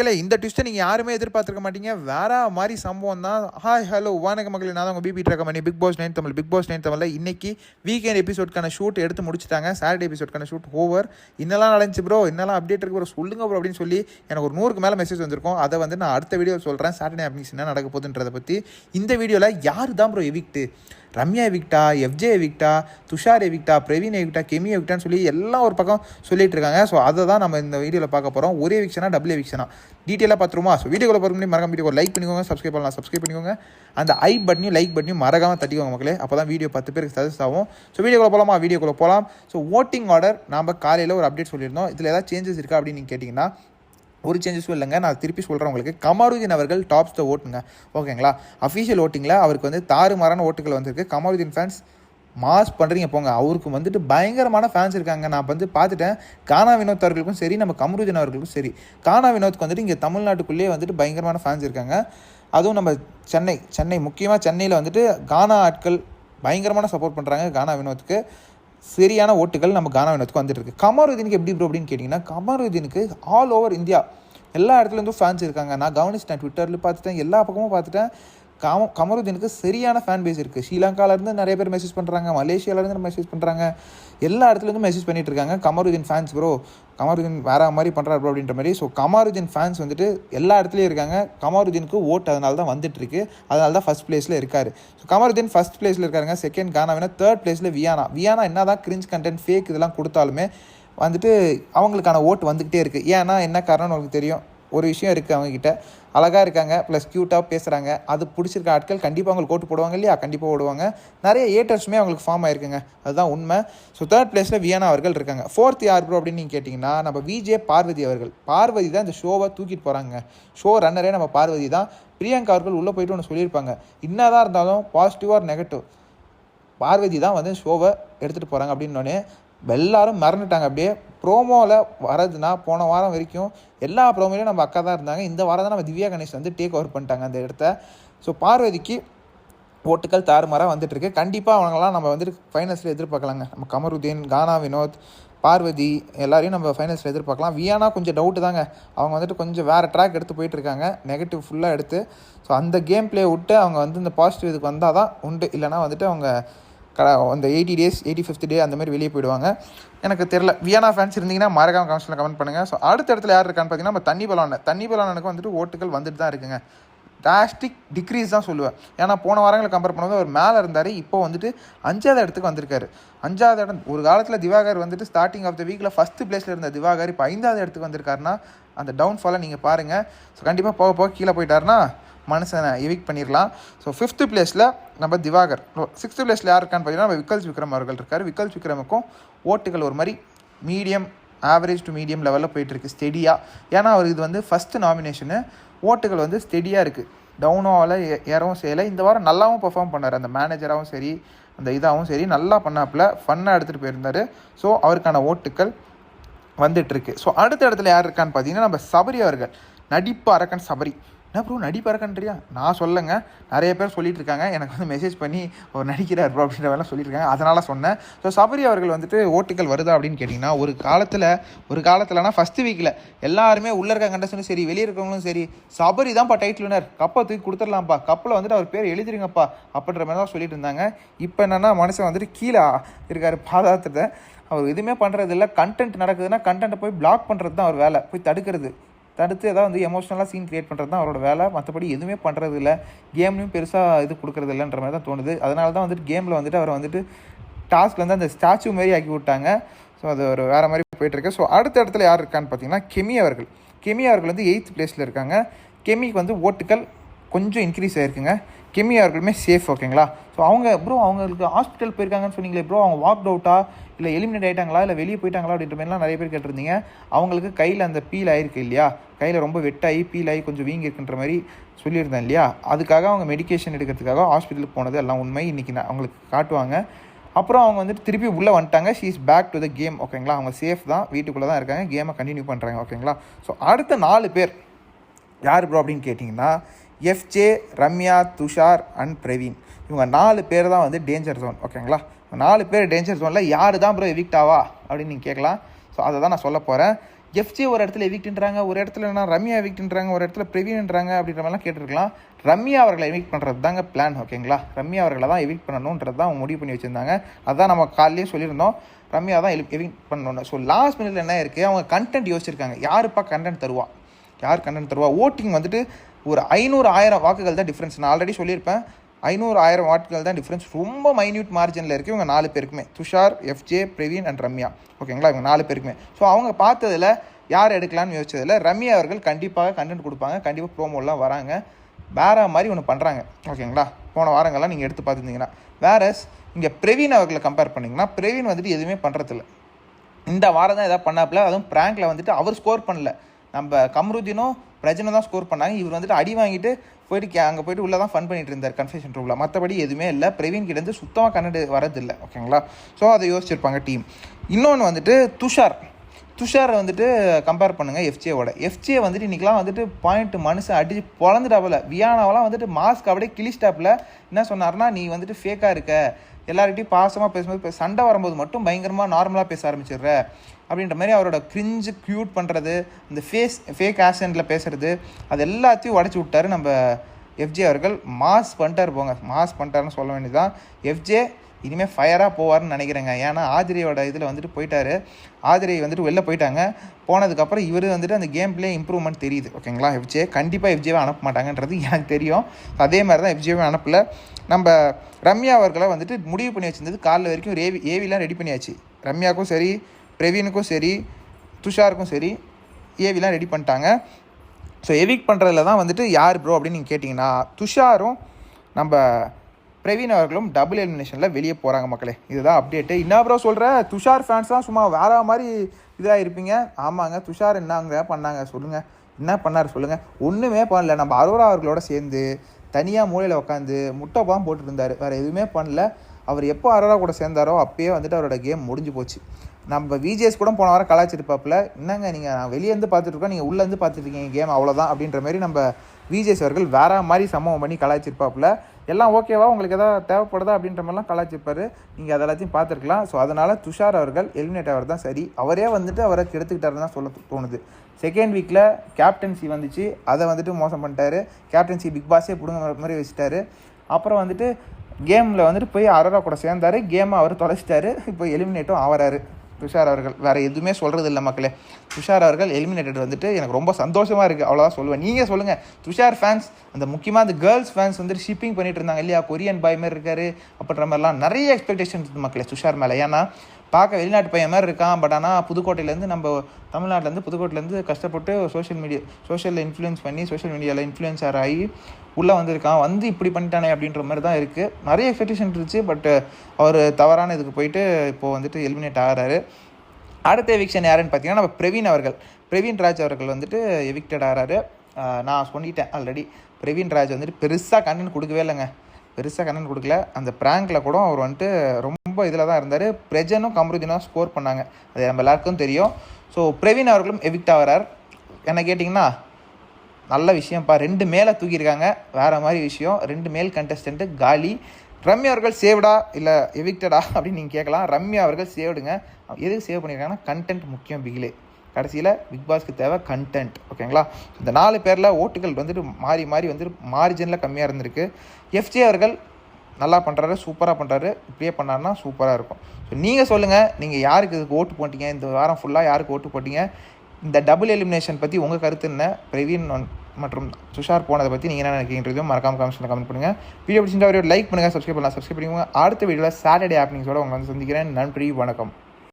மக்களே இந்த ட்விஸ்ட்டை நீங்கள் யாருமே எதிர்பார்த்துருக்க மாட்டீங்க. வேற மாதிரி சம்பவம் தான். ஹாய் ஹலோ வானக மக்களே. நான் தான் உங்கள் பிபி ட்ராக பண்ணி Bigg Boss nine Tamil Bigg Boss nine தமிழில் இன்னைக்கு வீக்கெண்ட் எபிசோட்கான ஷூட் எடுத்து முடிச்சிட்டாங்க. சாட்டர்டே எபிசோட்கான ஷூட் ஓவர் இன்னெல்லாம் நடந்துச்சு ப்ரோ இன்னெல்லாம் அப்டேட் இருக்கு ப்ரோ சொல்லுங்க ப்ரோ அப்படின்னு சொல்லி எனக்கு ஒரு நூறுக்கு மேலே மெசேஜ் வந்திருக்கும். அதை வந்து நான் அடுத்த வீடியோ சொல்கிறேன் சாட்டர்டே ஆப்னிங்ஸ் என்ன நடக்க போகுதுன்றதை பற்றி இந்த வீடியோவில் யார் தான் ப்ரோ எவிக்ட்டு ரம்யா எவிக்டா எஃப்ஜே எவிக்டா துஷார் எவிக்டா பிரவீன் எவிக்டா கெமி எவிக்டான்னு சொல்லி எல்லாம் ஒரு பக்கம் சொல்லிட்டு இருக்காங்க. ஸோ அதை தான் நம்ம இந்த வீடியோவில் பார்க்க போகிறோம் ஒரே எவிக்ஷனா டபுள் எவிக்ஷனா டீட்டெயிலாக பார்த்துருமா ஸோ வீடியோக்குள்ள போகிற முன்னாடி மறக்காம வீடியோ லைக் பண்ணிக்கோங்க சப்ஸ்கிரைப் பண்ணலாம் சப்ஸ்கிரைப் பண்ணிக்கோங்க. அந்த ஐ பட்டனையும் லைக் பட்டனையும் மறக்காம தட்டிக்கோங்க மக்களே. அப்போ தான் வீடியோ பத்து பேருக்கு சஜஸ்ட் ஆகும். ஸோ வீடியோக்குள்ள போகலாமா வீடியோக்குள்ள போகலாம் ஸோ ஓட்டிங் ஆர்டர் நாம் காலையில் ஒரு அப்டேட் சொல்லியிருந்தோம். இதில் ஏதாவது சேஞ்சஸ் இருக்கா அப்படின்னு நீங்கள் கேட்டிங்கன்னா ஒரு சேஞ்சஸும் இல்லைங்க. நான் திருப்பி சொல்கிறேன் உங்களுக்கு. கமருதீன் அவர்கள் டாப்ஸில் ஓட்டுங்க ஓகேங்களா அஃபீஷியல் ஓட்டிங்கில் அவருக்கு வந்து தாறுமாறான ஓட்டுகள் வந்திருக்கு. கமருதீன் ஃபேன்ஸ் மாஸ் பண்ணுறீங்க போங்க. அவருக்கு வந்துட்டு பயங்கரமான ஃபேன்ஸ் இருக்காங்க. நான் வந்து பார்த்துட்டேன். கானா வினோத் அவர்களுக்கும் சரி நம்ம கமருதீன் அவர்களுக்கும் சரி. கானா வினோத்துக்கு வந்துட்டு இங்கே தமிழ்நாட்டுக்குள்ளேயே வந்துட்டு பயங்கரமான ஃபேன்ஸ் இருக்காங்க. அதுவும் நம்ம சென்னை சென்னை முக்கியமாக சென்னையில் வந்துட்டு கானா ஆட்கள் பயங்கரமான சப்போர்ட் பண்ணுறாங்க கானா வினோத்துக்கு. சரியான ஓட்டுகள் நம்ம கானா வினோத்துக்கு வந்துட்டு இருக்கு. கமருதீனுக்கு எப்படி ப்ரோ அப்படின்னு கேட்டிங்கன்னா கமருதீனுக்கு ஆல் ஓவர் இந்தியா எல்லா இடத்துலேருந்தும் ஃபேன்ஸ் இருக்காங்க. நான் கவனிச்சிட்டேன் ட்விட்டரில் பார்த்துட்டேன் எல்லா பக்கமும் பார்த்துட்டேன். காம கமருதீனுக்கு சரியான ஃபேன் பேஸ் இருக்குது ஸ்ரீலங்காவிலேருந்து நிறைய பேர் மெசேஜ் பண்ணுறாங்க மலேசியாவிலேருந்து மெசேஜ் பண்ணுறாங்க எல்லா இடத்துலேருந்து மெசேஜ் பண்ணிகிட்டு இருக்காங்க கமருதீன் ஃபேன்ஸ் ப்ரோ கமருதீன் வேற மாதிரி பண்ணுறாரு ப்ரோ அப்படின்ற மாதிரி. ஸோ கமருதீன் ஃபேன்ஸ் வந்துட்டு எல்லா இடத்துலையும் இருக்காங்க. கமருதீனுக்கு ஓட் அதனால தான் வந்துட்டுருக்கு. அதனால தான் ஃபஸ்ட் பிளேஸில் இருக்கார். ஸோ கமருதீன் ஃபஸ்ட் பிளேஸில் இருக்காருங்க. செகண்ட் கானாவினா தேர்ட் பிளேஸில் வியானா. வியானா என்ன தான் கிரிஞ்ச் கண்டென்ட் ஃபேக் இதெல்லாம் கொடுத்தாலுமே வந்துட்டு அவங்களுக்கான ஓட்டு வந்துக்கிட்டே இருக்குது ஏன்னா என்ன காரணம்னு உங்களுக்கு தெரியும்? ஒரு விஷயம் இருக்குது அவங்கக்கிட்ட அழகாக இருக்காங்க ப்ளஸ் க்யூட்டாக பேசுகிறாங்க அது பிடிச்சிருக்க ஆட்கள் கண்டிப்பாக அவங்களுக்கு ஓட்டு போடுவாங்க இல்லையா? கண்டிப்பாக ஓடுவாங்க. நிறைய ஏட்டர்ஸுமே அவங்களுக்கு ஃபார்ம் ஆயிருக்குங்க. அதுதான் உண்மை. ஸோ தேர்ட் பிளேஸில் வியானா அவர்கள் இருக்காங்க. ஃபோர்த் யார் ப்ரோ அப்படின்னு நீங்கள் கேட்டிங்கன்னா நம்ம விஜே பார்வதி அவர்கள். பார்வதி தான் இந்த ஷோவை தூக்கிட்டு போகிறாங்க ஷோ ரன்னரே நம்ம பார்வதி தான். பிரியங்கா அவர்கள் உள்ளே போயிட்டு ஒன்று சொல்லியிருப்பாங்க. என்னதான் இருந்தாலும் பாசிட்டிவ் ஆர் நெகட்டிவ் பார்வதி தான் வந்து ஷோவை எடுத்துகிட்டு போகிறாங்க அப்படின்னோடனே எல்லாரும் மறந்துட்டாங்க. அப்படியே ப்ரோமோவில் வரதுன்னா போன வாரம் வரைக்கும் எல்லா ப்ரோமோலையும் நம்ம அக்கா தான் இருந்தாங்க. இந்த வாரம் தான் நம்ம திவ்யா கணேஷ் வந்து டேக் ஓவர் பண்ணிட்டாங்க அந்த இடத்த. ஸோ பார்வதிக்கு ஓட்டுக்கள் தாறுமாறாக வந்துட்டுருக்கு. கண்டிப்பாக அவங்களாம் நம்ம வந்துட்டு ஃபைனல்ஸில் எதிர்பார்க்கலாங்க. நம்ம கமருதீன் கானா வினோத் பார்வதி எல்லாரையும் நம்ம ஃபைனல்ஸில் எதிர்பார்க்கலாம். வியானா கொஞ்சம் டவுட்டு தாங்க. அவங்க வந்துட்டு கொஞ்சம் வேறு ட்ராக் எடுத்து போயிட்டுருக்காங்க நெகட்டிவ் ஃபுல்லாக எடுத்து. ஸோ அந்த கேம் ப்ளே விட்டு அவங்க வந்து இந்த பாசிட்டிவ் இதுக்கு வந்தால் தான் உண்டு. இல்லைனா வந்துட்டு அவங்க அந்த eighty days eighty fifth day அந்த மாதிரி வெளியே போயிடுவாங்க. எனக்கு தெரில வியனா ஃபேன்ஸ் இருந்தீங்கன்னா மறக்காம கமெண்ட்ஸில் கமெண்ட் பண்ணுங்கள் ஸோ அடுத்த இடத்துல யார் இருக்கான்னு பார்த்தீங்கன்னா நம்ம தண்ணி பலான தண்ணி பலானுக்கு வந்துட்டு ஓட்டுகள் வந்துட்டு தான் இருக்குங்க. டிராஸ்டிக் டிக்ரீஸ் தான் சொல்லுவேன். ஏன்னா போன வாரங்களை கம்பேர் பண்ணும்போது அவர் மேலே இருந்தார். இப்போ வந்துட்டு அஞ்சாவது இடத்துக்கு வந்திருக்காரு. அஞ்சாவது இடம் ஒரு காலத்தில் திவாகர் வந்துட்டு ஸ்டார்டிங் ஆஃப் த வீக்கில் ஃபஸ்ட்டு பிளேஸில் இருந்த திவாகர் இப்போ ஐந்தாவது இடத்துக்கு வந்திருக்காருன்னா அந்த டவுன்ஃபாலை நீங்கள் பாருங்கள் ஸோ கண்டிப்பாக போக போக கீழே போயிட்டாருன்னா மனுஷனை எவிக் பண்ணிடலாம் ஸோ ஃபிஃப்த்து பிளேஸில் நம்ம திவாகர். சிக்ஸ்த்து பிளேஸில் யார் இருக்கான்னு பார்த்தீங்கன்னா நம்ம விக்கல்ஸ் விக்ரம் அவர்கள் இருக்கார். விக்கல்ஸ் விக்ரமுக்கும் ஓட்டுகள் ஒரு மாதிரி மீடியம் ஆவரேஜ் டு மீடியம் லெவலில் போயிட்டுருக்கு ஸ்டெடியாக ஏன்னா அவர் இது வந்து ஃபஸ்ட்டு நாமினேஷனு ஓட்டுகள் வந்து ஸ்டெடியாக இருக்குது டவுனும் ஆகலை ஏறவும் செய்யலை. இந்த வாரம் நல்லாவும் பெர்ஃபார்ம் பண்ணார். அந்த மேனேஜராகவும் சரி அந்த இதாகவும் சரி நல்லா பண்ணாப்புல ஃபன்னாக எடுத்துகிட்டு போயிருந்தார். ஸோ அவருக்கான ஓட்டுக்கள் வந்துட்டுருக்கு. ஸோ அடுத்த இடத்துல யார் இருக்கான்னு பார்த்தீங்கன்னா நம்ம சபரி அவர்கள். நடிப்பு அரக்கன் சபரி. என்ன ப்ரோ நடிப்பு நான் சொல்லுங்க. நிறைய பேர் சொல்லிட்டு இருக்காங்க எனக்கு வந்து மெசேஜ் பண்ணி அவர் நடிக்கிறார் ப்ரோ அப்படின்ற சொல்லியிருக்காங்க அதனால் சொன்னேன். ஸோ சபரி அவர்கள் வந்துட்டு ஓட்டுகள் வருதா? அப்படின்னு கேட்டிங்கன்னா ஒரு காலத்தில் ஒரு காலத்தில்னா ஃபஸ்ட்டு வீக்கில் எல்லாருமே உள்ளே இருக்க கண்டஸ்டனும் சரி வெளியே இருக்கவங்களும் சரி சபரி தான்ப்பா டைட்டில் வினர் கப்பை தூக்கி கொடுத்துடலாம்ப்பா. கப்பில் வந்துட்டு அவர் பேர் எழுதிருங்கப்பா அப்படின்ற மாதிரி தான் சொல்லிட்டு இருந்தாங்க. இப்போ என்னென்னா மனுஷன் வந்துட்டு கீழே இருக்கார் பாதாத்திரத்தை அவர் எதுவுமே பண்ணுறது இல்லை கண்டென்ட் நடக்குதுன்னா கண்டென்ட்டை போய் பிளாக் பண்ணுறது தான் அவர் வேலை. போய் தடுக்கிறது. தடுத்து ஏதாவது வந்து எமோஷ்னலாக சீன் க்ரியேட் பண்ணுறது தான் அவரோட வேலை. மற்றபடி எதுவுமே பண்ணுறது இல்லை கேம்லையும் பெருசாக இது கொடுக்குறது இல்லைன்ற மாதிரி தான் தோணுது. அதனால தான் வந்துட்டு கேமில் வந்துட்டு அவரை வந்துட்டு டாஸ்க்கில் வந்து அந்த ஸ்டாச்சு மாரி ஆக்கி விட்டாங்க. ஸோ அது ஒரு வேறு மாதிரி போயிட்டுருக்கு ஸோ அடுத்த இடத்துல யார் இருக்கான்னு பார்த்தீங்கன்னா கெமி அவர்கள். கெமி அவர்கள் வந்து எயித் பிளேஸில் இருக்காங்க. கெமிக்கு வந்து ஓட்டுகள் கொஞ்சம் இன்க்ரீஸ் ஆகிருக்குங்க கெமி சேஃப் ஓகேங்களா ஸோ அவங்க ப்ரோ அவங்களுக்கு ஹாஸ்பிட்டல் போயிருக்காங்கன்னு சொன்னீங்களே ப்ரோ அவங்க வாக் அவுட்டா இல்லை எலிமினேட் ஆகிட்டாங்களா இல்லை வெளியே போயிட்டாங்களா? அப்படின்ற மாதிரிலாம் நிறைய பேர் கேட்டிருந்தீங்க. அவங்களுக்கு கையில் அந்த பீல் ஆகிருக்கு இல்லையா? கையில் ரொம்ப வெட்டாகி பீல் ஆகி கொஞ்சம் வீங்கி இருக்குன்ற மாதிரி சொல்லியிருந்தேன் இல்லையா? அதுக்காக அவங்க மெடிகேஷன் எடுக்கிறதுக்காக ஹாஸ்பிட்டலுக்கு போனது எல்லாம் உண்மை. இன்றைக்கி நான் அவங்களுக்கு காட்டுவாங்க. அப்புறம் அவங்க வந்துட்டு திருப்பி உள்ளே வந்துட்டாங்க. She is back to the game ஓகேங்களா அவங்க சேஃப் தான். வீட்டுக்குள்ளே தான் இருக்காங்க. கேமை கண்டினியூ பண்ணுறாங்க ஓகேங்களா ஸோ அடுத்த நாலு பேர் யார் ப்ரோ அப்படின்னு கேட்டிங்கன்னா எஃப்ஜே ரம்யா துஷார் அண்ட் பிரவீன் இவங்க நாலு பேர் தான் வந்து டேஞ்சர் ஜோன் ஓகேங்களா நாலு பேர் டேஞ்சர் ஜோனில் யார் தான் ப்ரோ எவிக்ட் ஆவா? அப்படின்னு நீங்கள் கேட்கலாம் ஸோ அதை தான் நான் சொல்ல போகிறேன் எஃப்ஜே ஒரு இடத்துல எவிக்ட்ன்றாங்க ஒரு இடத்துல என்ன ரம்யா எவிக்ட்ன்றாங்க ஒரு இடத்துல பிரவீன்ன்றாங்க அப்படின்ற மாதிரிலாம் கேட்டிருக்கலாம். ரம்யா அவர்களை எவிக்ட் பண்ணுறது தாங்க பிளான் ஓகேங்களா ரம்யா அவர்களை தான் எவிக்ட் பண்ணணுன்றது தான் அவங்க முடிவு பண்ணி வச்சுருந்தாங்க. அதுதான் நம்ம காலையிலே சொல்லியிருந்தோம். ரம்யா தான் எவிக்ட் பண்ணணும். ஸோ லாஸ்ட் மினிட்ல என்ன இருக்குது அவங்க கண்டென்ட் யோசிச்சிருக்காங்க. யாருப்பா கண்டென்ட் தருவா? யார் கண்டென்ட் தருவா? ஓட்டிங் வந்துட்டு ஒரு ஐநூறு ஆயிரம் வாக்குகள் தான் டிஃப்ரென்ஸ் நான் ஆல்ரெடி சொல்லியிருப்பேன் ஐநூறு ஆயிரம் வாக்குகள் தான் டிஃப்ரென்ஸ் ரொம்ப மைன்யூட் மார்ஜினில் இருக்குது இவங்க நாலு பேருக்குமே. Tushar FJ Praveen and Ramya. ஓகேங்களா இவங்க நாலு பேருக்குமே. ஸோ அவங்க பார்த்ததுல யார் எடுக்கலாம்னு யோசிச்சதில் ரம்யா அவர்கள் கண்டிப்பாக கண்டென்ட் கொடுப்பாங்க. கண்டிப்பாக ப்ரோமோலாம் வராங்க. வேற மாதிரி ஒன்று பண்ணுறாங்க ஓகேங்களா போன வாரங்கள்லாம் நீங்கள் எடுத்து பார்த்துருந்தீங்கன்னா. வேறஸ் இங்கே பிரவீன் அவர்களை கம்பேர் பண்ணிங்கன்னா பிரவீன் வந்துட்டு எதுவுமே பண்ணுறதில்ல இந்த வாரம் தான் எதாவது பண்ணாப்புல அதுவும் ப்ராங்கில் வந்துட்டு அவர் ஸ்கோர் பண்ணல. நம்ம கம்ருதீனும் பிரஜனை தான் ஸ்கோர் பண்ணாங்க. இவர் வந்துட்டு அடி வாங்கிட்டு போயிட்டு கே அங்கே போயிட்டு உள்ளே தான் ஃபன் பண்ணிட்டு இருந்தார் கன்ஃபெஷன் ரூமில் மற்றபடி எதுவுமே இல்லை. பிரவீன் கிட்டேருந்து சுத்தமாக கன்னடு வரதில்லை. ஓகேங்களா ஸோ அதை யோசிச்சிருப்பாங்க டீம் இன்னொன்று வந்துட்டு துஷார். துஷாரை வந்துட்டு கம்பேர் பண்ணுங்கள் எஃப்சிஏவோட எஃப்சிஏ வந்துட்டு இன்றைக்கெலாம் வந்துட்டு பாயிண்ட் மனுஷன் அடிச்சு பொழந்துட்டாப்புல வியானாவெல்லாம் வந்துட்டு மாஸ்க் அப்படியே கிளிஸ்டாப்பில் என்ன சொன்னார்னா நீ வந்துட்டு ஃபேக்காக இருக்க. எல்லார்கிட்டையும் பாசமாக பேசும்போது சண்டை வரும்போது மட்டும் பயங்கரமாக நார்மலாக பேச ஆரம்பிச்சிடுற. அப்படின்ற மாதிரி அவரோட கிரிஞ்சு க்யூட் பண்ணுறது இந்த ஃபேஸ் ஃபேக் ஆக்சனில் பேசுறது அது எல்லாத்தையும் உடச்சி விட்டாரு நம்ம எஃப்ஜே அவர்கள். மாஸ் பண்ணிட்டார் போங்க. மாஸ் பண்ணிட்டாருன்னு சொல்ல வேண்டியதுதான். எஃப்ஜே இனிமேல் ஃபயராக போவார்னு நினைக்கிறேங்க. ஏன்னா ஆதிரியோட இதில் வந்துட்டு போயிட்டாரு. ஆதிரி வந்துட்டு வெளில போயிட்டாங்க. போனதுக்கப்புறம் இவர் வந்துட்டு அந்த கேம் பிளே இம்ப்ரூவ்மெண்ட் தெரியுது ஓகேங்களா எஃப்ஜே கண்டிப்பாக எஃப்ஜேவை அனுப்ப மாட்டாங்கன்றது எனக்கு தெரியும். அதே மாதிரி தான் எஃப்ஜேவை அனுப்பல. நம்ம ரம்யா அவர்களை வந்துட்டு முடிவு பண்ணி வச்சிருந்தது காலைல வரைக்கும் ரேவி ஏவி ஏவிலாம் ரெடி பண்ணியாச்சு. ரம்யாவுக்கும் சரி பிரவீனுக்கும் சரி துஷாருக்கும் சரி ஏவிலாம் ரெடி பண்ணிட்டாங்க. ஸோ எவிக் பண்ணுறதுல தான் வந்துட்டு யார் ப்ரோ அப்படின்னு நீங்கள் கேட்டிங்கன்னா துஷாரும் நம்ம பிரவீன் அவர்களும் டபுள் எலிமினேஷனில் வெளியே போகிறாங்க மக்களே. இதுதான் அப்டேட்டு என்ன ப்ரோ சொல்கிற துஷார் ஃபேன்ஸ்லாம் சும்மா வேற மாதிரி இதாக இருப்பீங்க ஆமாங்க துஷார் என்னங்க பண்ணாங்க சொல்லுங்கள் என்ன பண்ணார் சொல்லுங்கள் ஒன்றுமே பண்ணல. நம்ம அரோரா அவர்களோட சேர்ந்து தனியாக மூலையில் உட்காந்து முட்டை பாம் போட்டுட்டு இருந்தார். வேறு எதுவுமே பண்ணல. அவர் எப்போ அரோரா கூட சேர்ந்தாரோ அப்பயே வந்துட்டு அவரோட கேம் முடிஞ்சு போச்சு. நம்ம விஜேஸ் கூட போன வாரம் கலாச்சிருப்பாப்பில் என்னங்க நீங்கள் நான் வெளியேருந்து பார்த்துட்டு பார்த்துட்ருக்கோம் நீங்கள் உள்ளேருந்து பார்த்துட்ருக்கீங்க கேம் அவ்வளோதான் அப்படின்ற மாதிரி நம்ம விஜேஸ் அவர்கள் வேற மாதிரி சம்பவம் பண்ணி கலாச்சிருப்பாப்புல எல்லாம் ஓகேவா உங்களுக்கு எதாவது தேவைப்படுதா? அப்படின்ற மாதிரிலாம் கலாய்ச்சிருப்பார். நீங்கள் அது எல்லாத்தையும் பார்த்துருக்கலாம். ஸோ அதனால் துஷார் அவர்கள் எலிமினேட் ஆகிறது தான் சரி. அவரே வந்துட்டு அவரை கெடுத்துக்கிட்டாருன்னு தான் சொல்ல தோணுது. செகண்ட் வீக்கில் கேப்டன்சி வந்துச்சு. அதை வந்துட்டு மோசம் பண்ணிட்டாரு. கேப்டன்சி பிக் பாஸே பிடுங்க மாதிரி வச்சுட்டாரு. அப்புறம் வந்துட்டு கேமில் வந்துட்டு போய் அரோரா கூட சேர்ந்தார். கேமை அவர் தொலைச்சிட்டாரு. இப்போ எலிமினேட்டும் ஆகிறாரு துஷார் அவர்கள். வேறு எதுவுமே சொல்கிறது இல்லை மக்களே. துஷார் அவர்கள் எலிமினேட்டட் வந்துட்டு எனக்கு ரொம்ப சந்தோஷமாக இருக்குது அவ்வளோதான் சொல்லுவேன். நீங்கள் சொல்லுங்கள் துஷார் ஃபேன்ஸ் அந்த முக்கியமாக அந்த கேர்ள்ஸ் ஃபேன்ஸ் வந்துட்டு ஷிப்பிங் பண்ணிட்டு இருந்தாங்க இல்லையா? கொரியன் பாய் மாதிரி இருக்காரு. அப்படின்ற மாதிரிலாம் நிறைய எக்ஸ்பெக்டேஷன் இருக்குது மக்களே துஷார் மேலே. ஏன்னா பார்க்க வெளிநாட்டு பையன் மாதிரி இருக்கான் பட் ஆனால் புதுக்கோட்டையிலேருந்து நம்ம தமிழ்நாட்டிலேருந்து புதுக்கோட்டையிலேருந்து கஷ்டப்பட்டு சோஷியல் மீடியா சோஷியலில் இன்ஃப்ளூயன்ஸ் பண்ணி சோஷியல் மீடியாவில் இன்ஃப்ளூயன்சர் ஆகி உள்ளே வந்திருக்கான். வந்து இப்படி பண்ணிட்டானே அப்படின்ற மாதிரி தான் இருக்குது நிறைய எக்ஸ்பெக்டேஷன் இருந்துச்சு பட் அவர் தவறான இதுக்கு போயிட்டு இப்போது வந்துட்டு எலிமினேட் ஆகிறாரு. அடுத்த எவிக்ஷன் யாருன்னு பார்த்தீங்கன்னா நம்ம பிரவீன் அவர்கள். பிரவீன் ராஜ் அவர்கள் வந்துட்டு எவிக்டட் ஆகிறாரு. நான் சொல்லிட்டேன் ஆல்ரெடி பிரவீன் ராஜ் வந்துட்டு பெருசாக கண்டென்ட் கொடுக்கவே இல்லைங்க. பெருசாக கண்டென்ட் கொடுக்கல. அந்த ப்ராங்கில் கூட அவர் வந்துட்டு ரொம்ப ரொம்ப இதில் தான் இருந்தார். பிரஜனும் கம்ருதினும் ஸ்கோர் பண்ணாங்க. அது நம்ம எல்லாருக்கும் தெரியும். ஸோ பிரவீன் அவர்களும் எவிக்ட் ஆகிறார். என்ன கேட்டிங்கன்னா நல்ல விஷயம்ப்பா. ரெண்டு மேலே தூக்கியிருக்காங்க. வேறு மாதிரி விஷயம். ரெண்டு மேல் கண்டஸ்டண்ட்டு காலி. ரம்யா அவர்கள் சேவ்டா இல்லை எவிக்டடா அப்படின்னு நீங்கள் கேட்கலாம். ரம்யா அவர்கள் சேவ்டுங்க எதுக்கு சேவ் பண்ணியிருக்காங்கன்னா கண்டென்ட் முக்கியம் பிகிலே கடைசியில் பிக் பாஸ்க்கு தேவை கண்டென்ட் ஓகேங்களா இந்த நாலு பேரில் ஓட்டுகள் வந்துட்டு மாறி மாறி வந்துட்டு மார்ஜினில் கம்மியாக இருந்திருக்கு. எஃப்ஜே அவர்கள் நல்லா பண்ணுறாரு சூப்பராக பண்ணுறாரு இப்படியே பண்ணாருன்னா சூப்பராக இருக்கும். ஸோ நீங்கள் சொல்லுங்கள் நீங்கள் யாருக்கு இதுக்கு ஓட்டு போட்டீங்க? இந்த வாரம் ஃபுல்லாக யாருக்கு ஓட்டு போட்டீங்க? இந்த டபுள் எலிமினேஷன் பற்றி உங்கள் கருத்து என்ன? பிரவீன் மற்றும் துஷார் போனதை பற்றி நீங்கள் என்ன நினைக்கிறீங்கிறதையும் மறக்காம கமெண்ட்ஸில் கமெண்ட் பண்ணுங்கள் வீடியோ பிடிச்சிருந்தா ஒரு லைக் பண்ணுங்கள் சப்ஸ்கிரைப் பண்ணலாம் சப்ஸ்கிரைப் பண்ணிக்கோங்க. அடுத்த வீடியோவில் சாட்டர்டே ஆப்னிங்ஸோட உங்களை வந்து சந்திக்கிறேன். நன்றி வணக்கம்.